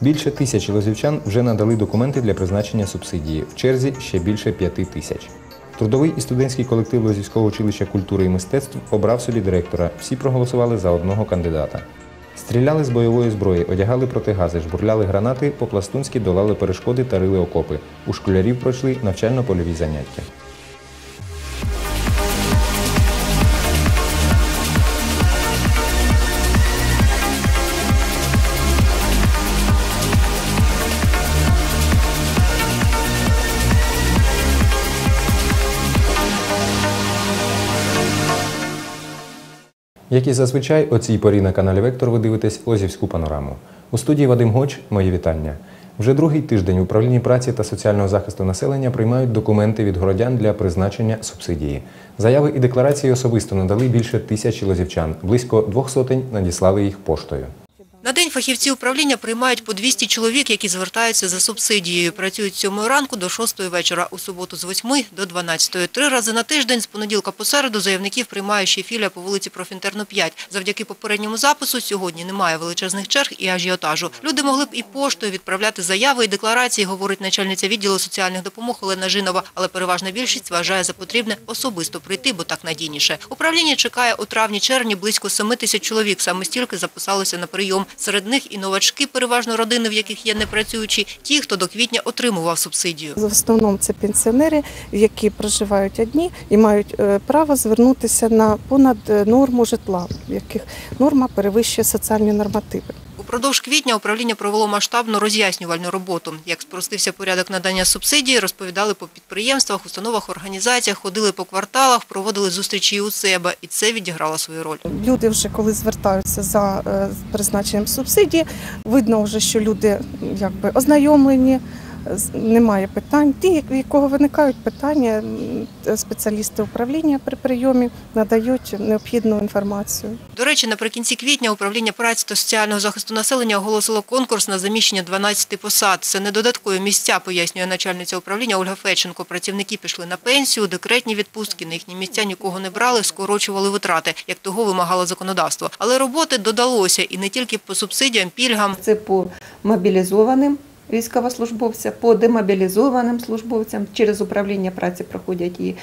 Більше тисячі лозівчан вже надали документи для призначення субсидії. В черзі ще більше п'яти тисяч. Трудовий і студентський колектив Лозівського училища культури і мистецтв обрав собі директора. Всі проголосували за одного кандидата. Стріляли з бойової зброї, одягали протигази, жбурляли гранати, по-пластунськи долали перешкоди та рили окопи. У школярів пройшли навчально-польові заняття. Як і зазвичай, о цій порі на каналі Вектор ви дивитесь Лозівську панораму. У студії Вадим Гоч, мої вітання. Вже другий тиждень управління праці та соціального захисту населення приймають документи від городян для призначення субсидії. Заяви і декларації особисто надали більше тисячі лозівчан. Близько двох сотень надіслали їх поштою. На день фахівці управління приймають по 200 чоловік, які звертаються за субсидією. Працюють 7 ранку до 6 вечора, у суботу з 8 до 12. Три рази на тиждень з понеділка по середу заявників приймає ще філія по вулиці Профінтерну 5. Завдяки попередньому запису сьогодні немає величезних черг і ажіотажу. Люди могли б і поштою відправляти заяви і декларації, говорить начальниця відділу соціальних допомог Олена Жинова, але переважна більшість вважає за потрібне особисто прийти, бо так надійніше. Управління чекає у травні-червні близько 7 тисяч чоловік. Саме стільки записалося на прийом. Серед них і новачки, переважно родини, в яких є непрацюючі, ті, хто до квітня отримував субсидію. В основному це пенсіонери, які проживають одні і мають е, право звернутися на понад е, норму житла, в яких норма перевищує соціальні нормативи. Упродовж квітня управління провело масштабну роз'яснювальну роботу. Як спростився порядок надання субсидії, розповідали по підприємствах, установах, організаціях, ходили по кварталах, проводили зустрічі у себе. І це відіграло свою роль. Люди вже коли звертаються за е, призначенням субсидії, видно вже, що люди якби ознайомлені. Немає питань. Ті, в якого виникають питання, спеціалісти управління при прийомі надають необхідну інформацію. До речі, наприкінці квітня управління праці та соціального захисту населення оголосило конкурс на заміщення 12 посад. Це не додаткові місця, пояснює начальниця управління Ольга Федченко. Працівники пішли на пенсію, декретні відпустки, на їхні місця нікого не брали, скорочували витрати, як того вимагало законодавство. Але роботи додалося і не тільки по субсидіям, пільгам. Це по мобілізованим військовослужбовцям, по демобілізованим службовцям. Через управління праці проходять і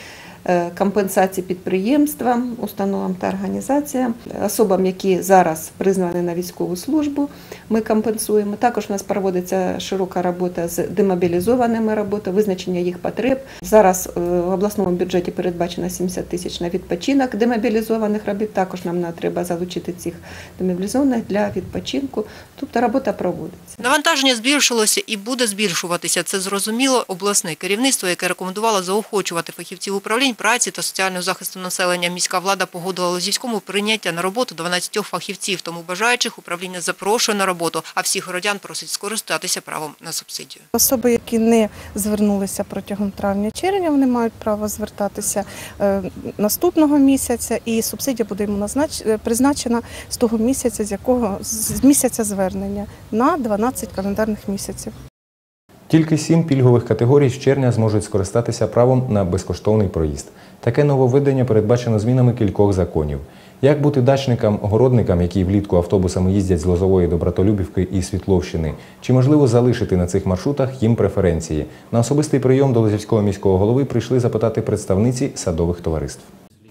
компенсації підприємствам, установам та організаціям, особам, які зараз призвані на військову службу. Ми компенсуємо. Також у нас проводиться широка робота з демобілізованими роботами, визначення їх потреб. Зараз е, в обласному бюджеті передбачено 70 тисяч на відпочинок демобілізованих робіт. Також нам на- треба залучити цих демобілізованих для відпочинку. Тобто робота проводиться. Навантаження збільшилося і буде збільшуватися. Це зрозуміло обласне керівництво, яке рекомендувало заохочувати фахівців управлінь праці та соціального захисту населення. Міська влада погодила Лозівському прийняття на роботу 12 фахівців. Тому бажаючих управління запрошує на роботу, а всіх городян просить скористатися правом на субсидію. Особи, які не звернулися протягом травня-червня, вони мають право звертатися е, наступного місяця, і субсидія буде йому е, призначена з того місяця, з якого з місяця звернення на 12 календарних місяців. Тільки сім пільгових категорій з червня зможуть скористатися правом на безкоштовний проїзд. Таке нововведення передбачено змінами кількох законів. Як бути дачникам, городникам, які влітку автобусами їздять з Лозової до Братолюбівки і Світловщини? Чи можливо залишити на цих маршрутах їм преференції? На особистий прийом до Лозівського міського голови прийшли запитати представниці садових товариств.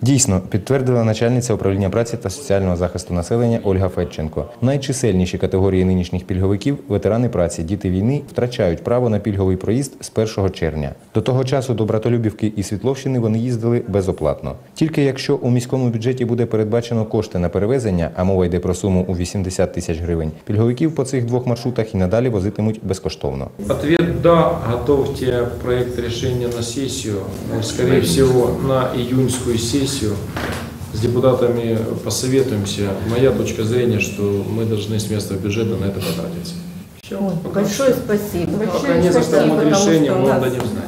Дійсно, підтвердила начальниця управління праці та соціального захисту населення Ольга Федченко. Найчисельніші категорії нинішніх пільговиків ветерани праці, діти війни втрачають право на пільговий проїзд з 1 червня. До того часу до Братолюбівки і Світловщини вони їздили безоплатно. Тільки якщо у міському бюджеті буде передбачено кошти на перевезення, а мова йде про суму у 80 тисяч гривень, пільговиків по цих двох маршрутах і надалі возитимуть безкоштовно. Ответ «да», готовьте проект решения на сессию, Ну, скорее всего, на июньскую сессию. С депутатами посоветуемся. Моя точка зрения, что мы должны с места бюджета на это потратиться. Все, Большое спасибо. Пока не за что мы решение, мы вам дадим знать.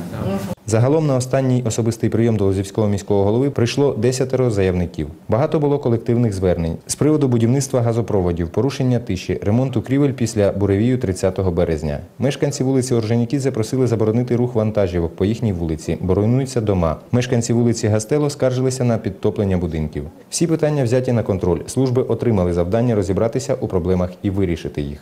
Загалом на останній особистий прийом до Лозівського міського голови прийшло десятеро заявників. Багато було колективних звернень з приводу будівництва газопроводів, порушення тиші, ремонту крівель після буревію 30 березня. Мешканці вулиці Орженіки запросили заборонити рух вантажівок по їхній вулиці, бо руйнуються дома. Мешканці вулиці Гастело скаржилися на підтоплення будинків. Всі питання взяті на контроль. Служби отримали завдання розібратися у проблемах і вирішити їх.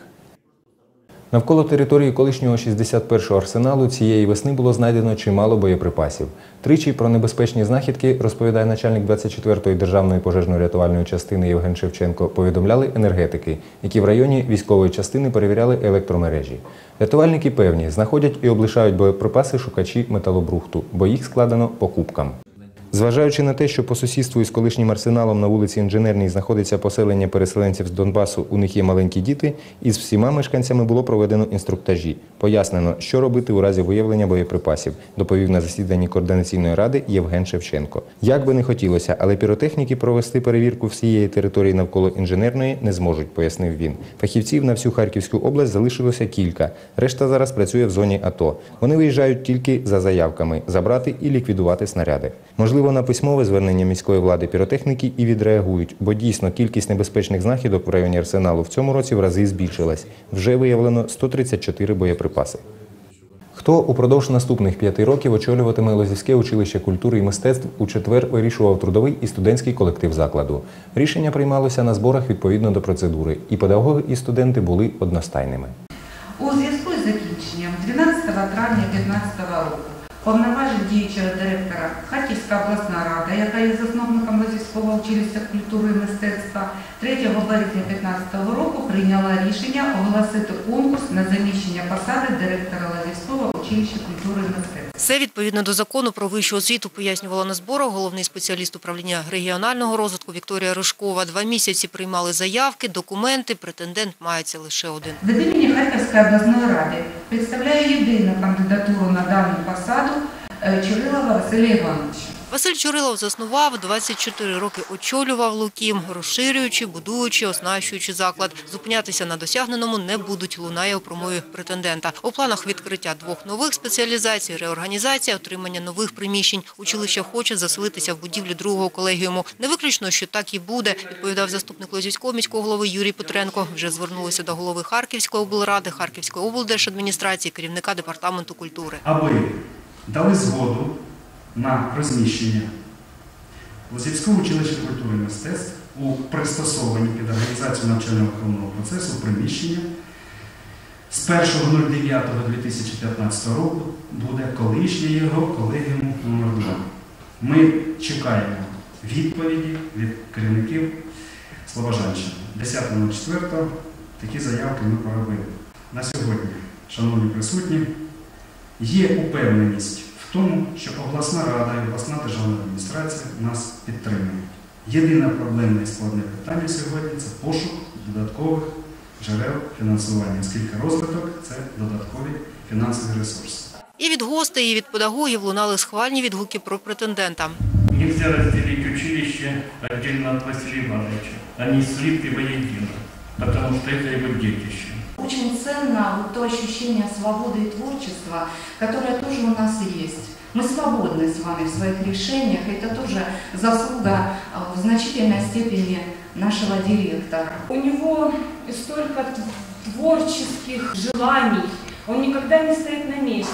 Навколо території колишнього 61-го арсеналу цієї весни було знайдено чимало боєприпасів. Тричі про небезпечні знахідки, розповідає начальник 24-ї державної пожежно-рятувальної частини Євген Шевченко, повідомляли енергетики, які в районі військової частини перевіряли електромережі. Рятувальники певні, знаходять і облишають боєприпаси шукачі металобрухту, бо їх складено по кубкам. Зважаючи на те, що по сусідству із колишнім арсеналом на вулиці Інженерній знаходиться поселення переселенців з Донбасу, у них є маленькі діти, із всіма мешканцями було проведено інструктажі. Пояснено, що робити у разі виявлення боєприпасів, доповів на засіданні координаційної ради Євген Шевченко. Як би не хотілося, але піротехніки провести перевірку всієї території навколо інженерної не зможуть, пояснив він. Фахівців на всю Харківську область залишилося кілька. Решта зараз працює в зоні АТО. Вони виїжджають тільки за заявками забрати і ліквідувати снаряди. Можливо, на письмове звернення міської влади піротехніки і відреагують, бо дійсно кількість небезпечних знахідок в районі арсеналу в цьому році в рази збільшилась. Вже виявлено 134 боєприпаси. Хто упродовж наступних п'яти років очолюватиме Лозівське училище культури і мистецтв у четвер вирішував трудовий і студентський колектив закладу. Рішення приймалося на зборах відповідно до процедури, і педагоги і студенти були одностайними. У зв'язку з закінченням 12 травня 2015 року повноважень діючого директора Харківська обласна рада, яка є засновником Лозівського училища культури і мистецтва, 3 березня 2015 року прийняла рішення оголосити конкурс на заміщення посади директора Лозівського училища культури і мистецтва. Все відповідно до закону про вищу освіту пояснювала на зборах головний спеціаліст управління регіонального розвитку Вікторія Ришкова. Два місяці приймали заявки, документи. Претендент мається лише один. Від імені Харківської обласної ради представляю єдину кандидатуру на дану посаду е, Чурилова Василя Івановича. Василь Чурилов заснував 24 роки очолював Лукім, розширюючи, будуючи, оснащуючи заклад. Зупинятися на досягненому не будуть, лунає у промові претендента. У планах відкриття двох нових спеціалізацій, реорганізація, отримання нових приміщень. Училище хоче заселитися в будівлі другого колегіуму. Не виключно, що так і буде, відповідав заступник Лозівського міського голови Юрій Петренко. Вже звернулися до голови Харківської облради, Харківської облдержадміністрації, керівника департаменту культури. аби дали згоду на розміщення Лозівського училища культури і мистецтв у пристосовані під організацію навчально-виховного процесу приміщення з 1.09.2015 року буде колишнє його колегіум номер 2 Ми чекаємо відповіді від керівників Слобожанщини. 10.04 такі заявки ми проробили. На сьогодні, шановні присутні, Є упевненість в тому, що обласна рада і обласна державна адміністрація нас підтримують. Єдине проблемне і складне питання сьогодні це пошук додаткових джерел фінансування, оскільки розвиток це додаткові фінансові ресурси. І від гостей, і від педагогів лунали схвальні відгуки про претендента. Нельзя разделить училище отдельно от Василия Ивановича. Они слиты воедино, потому что это его детище. Очень ценно вот то ощущение свободы и творчества, которое тоже у нас есть. Мы свободны с вами в своих решениях, это тоже заслуга а, в значительной степени нашего директора. У него столько творческих желаний, он никогда не стоит на месте.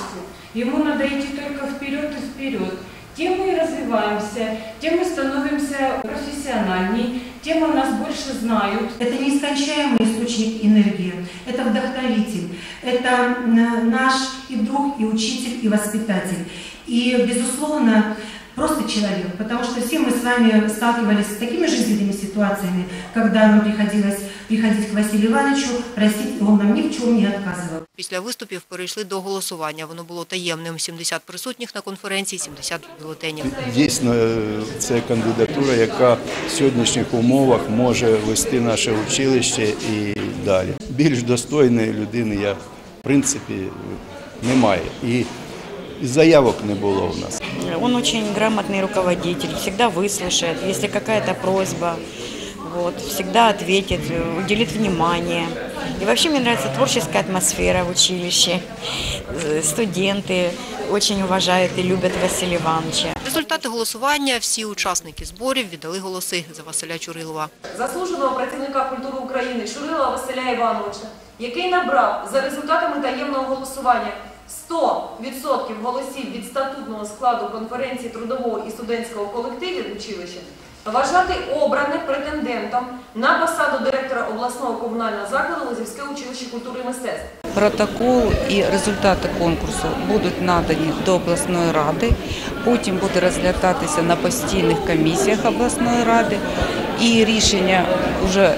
Ему надо идти только вперед и вперед. Тем мы и развиваемся, тем мы становимся профессиональней, тем о нас больше знают. Это нескончаемый источник энергии, это вдохновитель, это наш и друг, и учитель, и воспитатель. И, безусловно, просто человек, потому что все мы с вами сталкивались с такими жизненными ситуациями, когда нам приходилось приходить к Василию Ивановичу, просить, и он нам ни в чем не отказывал. Після виступів перейшли до голосування. Воно було таємним. 70 присутніх на конференції, 70 бюлетенів. Дійсно, це кандидатура, яка в сьогоднішніх умовах може вести наше училище і далі. Більш достойної людини я, в принципі, немає. І заявок не було в нас. Он очень грамотный руководитель, всегда выслушает, если какая-то просьба, вот, всегда ответит, уделит внимание. И вообще мне нравится творческая атмосфера в училище. Э, Студенты очень уважают и любят Василия Ивановича. Результати голосування всі учасники зборів віддали голоси за Василя Чурилова. Заслуженого працівника культури України Шурила Василя Івановича, який набрав за результатами таємного голосування 100% голосів від статутного складу конференції трудового і студентського колективів училища Вважати обране претендентом на посаду директора обласного комунального закладу Лозівське училище культури і мистецтв. Протокол і результати конкурсу будуть надані до обласної ради. Потім буде розглядатися на постійних комісіях обласної ради. І рішення вже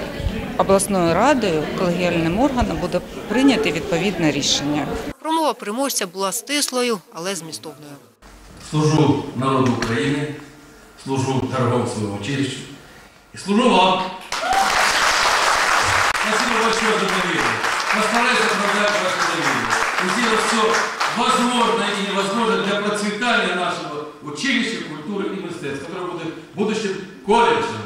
обласною радою, колегіальним органом буде прийнято відповідне рішення. Промова переможця була стислою, але змістовною. Служу народу України, служу торговцевому училищу и служу вам. Спасибо большое за доверие. Постараюсь оправдать ваше доверие. Сделать все возможное и невозможное для процветания нашего училища культуры и мистецтва, которое будет будущим колледжем.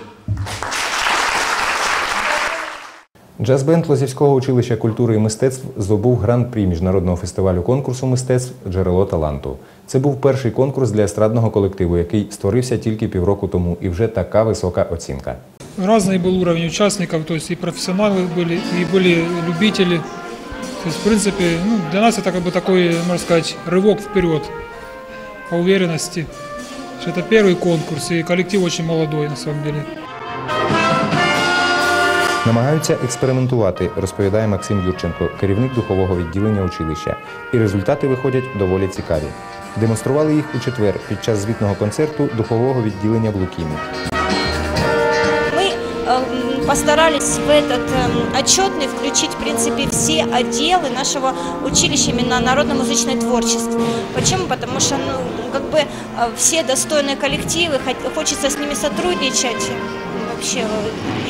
Джаз-бенд Лозівського училища культури і мистецтв здобув гран-прі міжнародного фестивалю конкурсу мистецтв Джерело таланту. Це був перший конкурс для естрадного колективу, який створився тільки півроку тому, і вже така висока оцінка. Разный был уровень участников, то есть и профессионалы были, и были любители. То есть, в принципе, ну, для нас это как бы такой, можно сказать, рывок вперед по уверенности. что Это первый конкурс, и коллектив очень молодой на самом деле. Намагаються експериментувати, розповідає Максим Юрченко, керівник духового відділення училища. І результати виходять доволі цікаві. Демонстрували їх у четвер під час звітного концерту духового відділення в Лукімі. Мы эм, постарались в этот эм, отчетный включить, в принципе, все отделы нашего училища именно народно-музычное творчество. Почему? Потому что, ну, как бы э, все достойные коллективы, хот- хочется с ними сотрудничать, вообще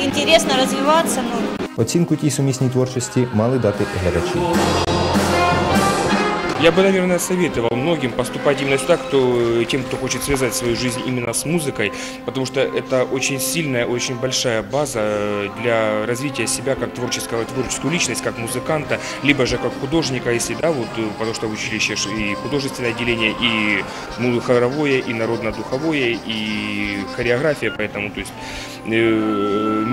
цікаво розвиватися. ну, Оцінку тій сумісній творчості мали дати глядачі. Я бы, наверное, советовал многим поступать именно сюда, кто, тем, кто хочет связать свою жизнь именно с музыкой, потому что это очень сильная, очень большая база э, для развития себя как творческого, творческую личность, как музыканта, либо же как художника, если да, вот, э, потому что в училище и художественное отделение, и хоровое, и народно-духовое, и хореография, поэтому, то есть, э,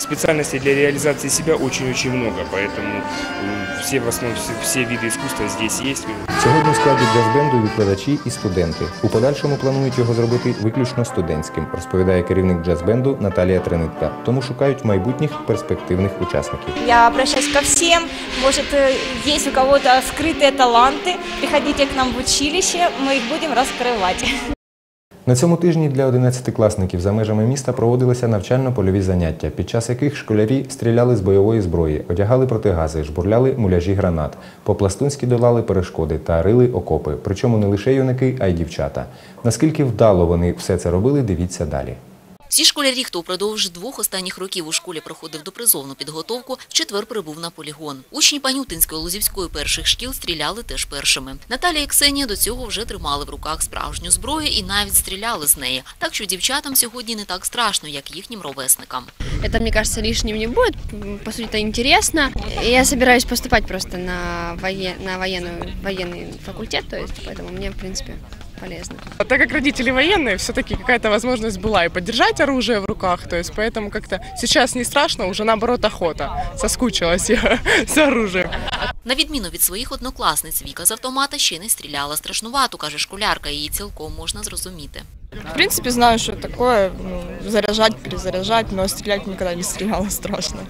специальностей для реализации себя очень-очень много, поэтому э, все в основном все, все виды искусства здесь есть. Сьогодні в складі джаз-бенду викладачі і студенти. У подальшому планують його зробити виключно студентським, розповідає керівник джаз-бенду Наталія Тренитка. Тому шукають майбутніх перспективних учасників. Я обращаюсь ко всем. Может, э, есть у кого-то скрытые таланты. Приходите к нам в училище, мы их будем раскрывать. На цьому тижні для 11-класників за межами міста проводилися навчально-польові заняття, під час яких школярі стріляли з бойової зброї, одягали протигази, жбурляли муляжі гранат, по-пластунськи долали перешкоди та рили окопи. Причому не лише юнаки, а й дівчата. Наскільки вдало вони все це робили, дивіться далі. Всі школярі, хто впродовж двох останніх років у школі проходив допризовну підготовку, в четвер прибув на полігон. Учні Панютинської Лозівської перших шкіл стріляли теж першими. Наталія і Ксенія до цього вже тримали в руках справжню зброю і навіть стріляли з неї. Так що дівчатам сьогодні не так страшно, як їхнім ровесникам. Это, мне кажется, лишним не будет. М, По сути, это интересно. И Я собираюсь поступать просто на, вое... на военную... военный факультет, то есть, поэтому мне, в принципе, полезно. Так как родители военные, все-таки какая-то возможность была и поддержать оружие в руках, то есть поэтому как-то сейчас не страшно, уже наоборот охота. Соскучилась я с оружием. На відміну від своїх однокласниць, Віка з автомата ще не стріляла страшнувато, каже школярка, її цілком можна зрозуміти. В принципе, знаю, что такое, ну, заряжать, перезаряжать, но стрелять никогда не стреляла страшно.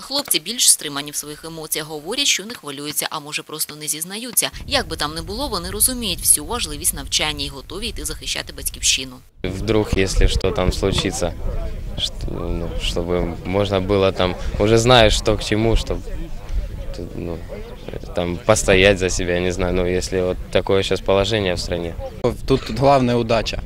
Хлопці більш стримані в своїх емоціях, говорять, що не хвилюються, а може просто не зізнаються. Як би там не було, вони розуміють всю важливість навчання і готові йти захищати батьківщину. Вдруг, если что там случится, что, ну, чтобы можно было там, уже знаешь, что к чему, чтобы ну, там постоять за себя, не знаю, ну, если вот такое сейчас положение в стране. Тут главная удача.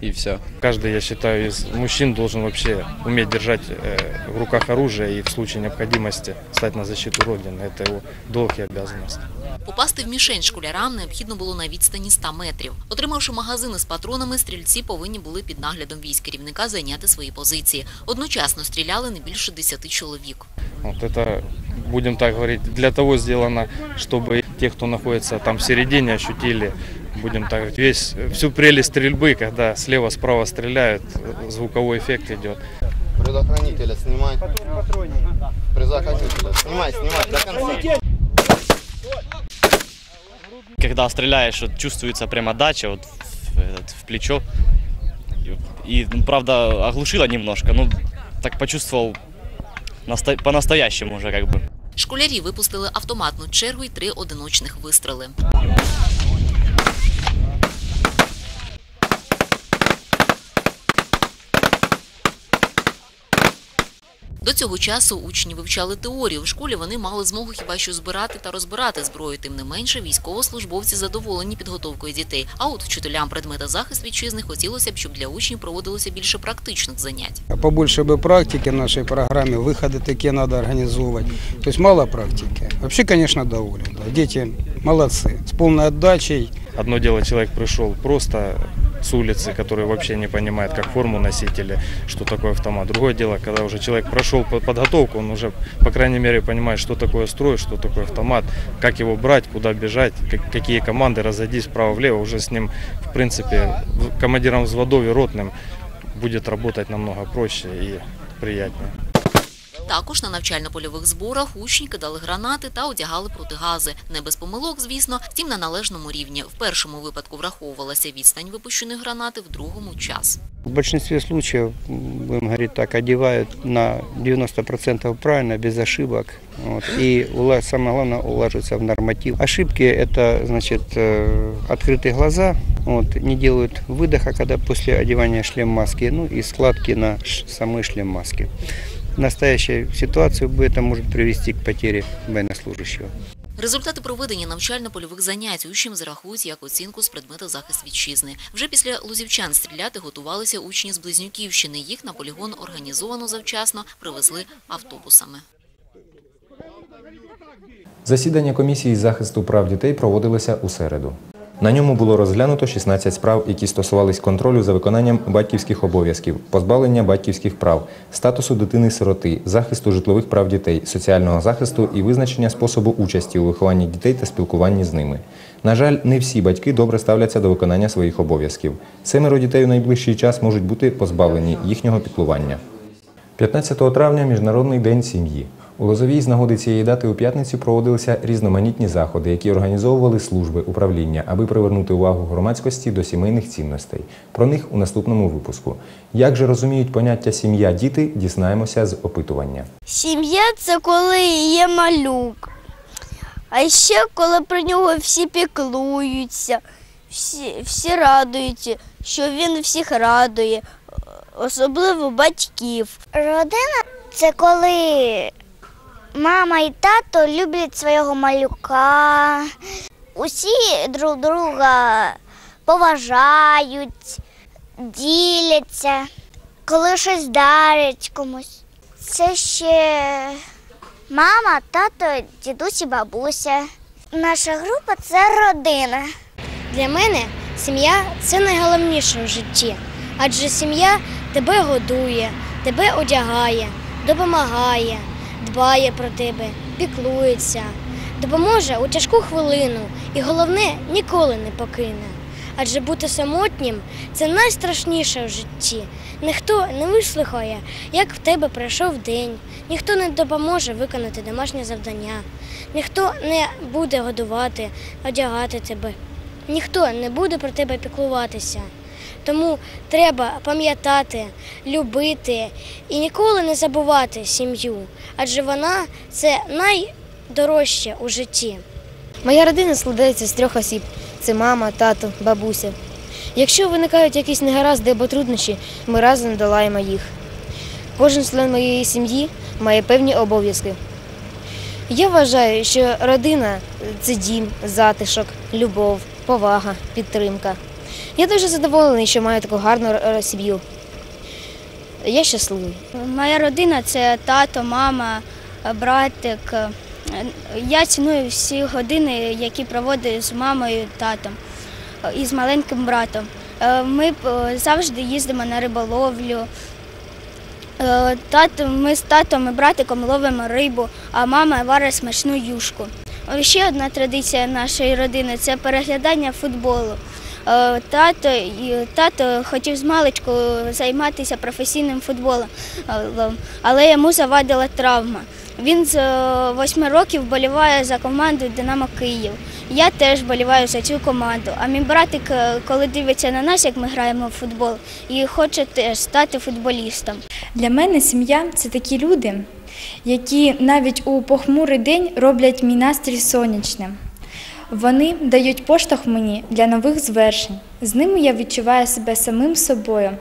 И все. Каждый, я считаю, из мужчин должен вообще уметь держать э, в руках оружие и в случае необходимости стать на защиту Родины. Это его долг и обязанность. Попасти в мішень школярам необхідно було на відстані 100 метрів. Отримавши магазини з патронами, стрільці повинні були під наглядом військ керівника зайняти свої позиції. Одночасно стріляли не більше 10 чоловік. Вот это, будем так говорить, для того сделано, чтобы те, кто находится там в середине, ощутили, будем так говорить, весь, всю прелесть стрельбы, когда слева-справа стреляют, звуковой эффект идет. Предохранителя снимай. Предохранителя снимай, снимай до конца. Когда стреляешь, вот чувствуется прям отдача вот в, этот, в плечо. И ну, правда, оглушило немножко, ну, так почувствовал по-настоящему уже как бы. Школярі випустили автоматну чергу й три одиночних вистріли. До цього часу учні вивчали теорію. В школі вони мали змогу хіба що збирати та розбирати зброю. Тим не менше, військовослужбовці задоволені підготовкою дітей. А от вчителям предмета захист вітчизни хотілося б, щоб для учнів проводилося більше практичних занять. Побольше бы практики в нашей программе, выходы такие надо организовывать. То есть мало практики. Вообще, конечно, доволен. да. Дети молодцы, с полной отдачей. Одно дело, человек пришел просто с улицы, который вообще не понимает, как форму носить или что такое автомат. Другое дело, когда уже человек прошел по- подготовку, он уже, по крайней мере, понимает, что такое строй, что такое автомат, как его брать, куда бежать, как- какие команды, разойдись вправо-влево. Уже с ним, в принципе, командиром взводов и ротным будет работать намного проще и приятнее. Також на навчально-польових зборах учні кидали гранати та одягали протигази. Не без помилок, звісно, втім на належному рівні. В першому випадку враховувалася відстань випущеної гранати, в другому час. В большинстве случаев, м, будем говорить так, одевают на 90% правильно, без ошибок. Вот, и ула- самое главное, улаживаются в норматив. Ошибки – это, значит, э, открытые глаза, вот, не делают выдоха, когда после одевания шлем-маски, ну и складки на ш- самой шлем-маске. В настоящей ситуации это может привести к потере военнослужащего. Результати проведення навчально-польових занять учням зарахують як оцінку з предмета захист вітчизни. Вже після лузівчан стріляти готувалися учні з Близнюківщини. Їх на полігон організовано завчасно привезли автобусами. Засідання комісії з захисту прав дітей проводилося у середу. На ньому було розглянуто 16 справ, які стосувались контролю за виконанням батьківських обов'язків, позбавлення батьківських прав, статусу дитини-сироти, захисту житлових прав дітей, соціального захисту і визначення способу участі у вихованні дітей та спілкуванні з ними. На жаль, не всі батьки добре ставляться до виконання своїх обов'язків. Семеро дітей у найближчий час можуть бути позбавлені їхнього піклування. 15 травня Міжнародний день сім'ї. У Лозовій з нагоди цієї дати у п'ятницю проводилися різноманітні заходи, які організовували служби управління, аби привернути увагу громадськості до сімейних цінностей. Про них у наступному випуску. Як же розуміють поняття сім'я діти, дізнаємося з опитування. Сім'я це коли є малюк. А ще коли про нього всі піклуються, всі, всі радуються, що він всіх радує, особливо батьків. Родина це коли мама і тато люблять свого малюка, усі друг друга поважають, діляться, коли щось дарять комусь. Це ще мама, тато, дідусь і бабуся. Наша група це родина. Для мене сім'я це найголовніше в житті, адже сім'я тебе годує, тебе одягає, допомагає, дбає про тебе, піклується, допоможе у тяжку хвилину і головне ніколи не покине. Адже бути самотнім це найстрашніше в житті. Ніхто не вислухає, як в тебе пройшов день, ніхто не допоможе виконати домашнє завдання, ніхто не буде годувати, одягати тебе. Ніхто не буде про тебе піклуватися. Тому треба пам'ятати, любити і ніколи не забувати сім'ю, адже вона це найдорожче у житті. Моя родина складається з трьох осіб: це мама, тато, бабуся. Якщо виникають якісь негаразди або труднощі, ми разом долаємо їх. Кожен член моєї сім'ї має певні обов'язки. Я вважаю, що родина це дім, затишок, любов, повага, підтримка. Я дуже задоволений, що маю таку гарну сім'ю. Я щасливий. Моя родина це тато, мама, братик. Я ціную всі години, які проводив з мамою, татом і з маленьким братом. Е, Ми е, завжди їздимо на риболовлю. Е, Тато, ми з татом і братиком ловимо рибу, а мама варить смачну юшку. Ще одна традиція нашої родини це переглядання футболу. Е, Тато, тато хотів з маличку займатися професійним футболом, е, але йому завадила травма. Він з е, восьми років боліває за команду Динамо Київ. Я теж боліваю за цю команду. А мій братик, коли дивиться на нас, як ми граємо в футбол, і хоче теж стати футболістом. Для мене сім'я це такі люди, які навіть у похмурий день роблять мій настрій сонячним. Вони дають поштовх мені для нових звершень. З ними я відчуваю себе самим собою.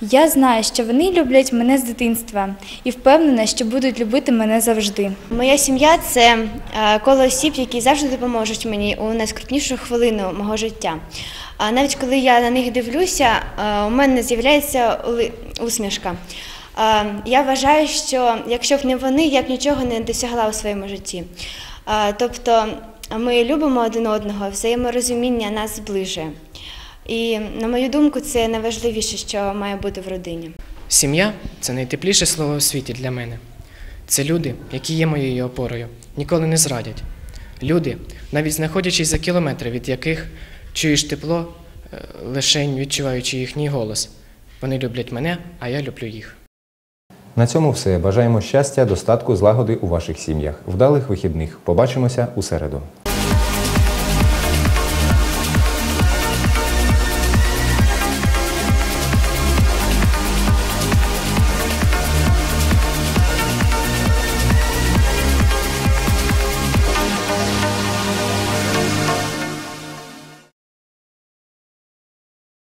Я знаю, що вони люблять мене з дитинства і впевнена, що будуть любити мене завжди. Моя сім'я це е, коло осіб, які завжди допоможуть мені у найскрутнішу хвилину мого життя. А навіть коли я на них дивлюся, е, у мене з'являється усмішка. Е, Я вважаю, що якщо б не вони, я б нічого не досягла у своєму житті. Тобто ми любимо один одного, взаєморозуміння нас зближує. І, на мою думку, це найважливіше, що має бути в родині. Сім'я це найтепліше слово у світі для мене. Це люди, які є моєю опорою, ніколи не зрадять. Люди, навіть знаходячись за кілометри, від яких чуєш тепло, е, лишень відчуваючи їхній голос. Вони люблять мене, а я люблю їх. На цьому все. Бажаємо щастя, достатку, злагоди у ваших сім'ях. Вдалих вихідних. Побачимося у середу.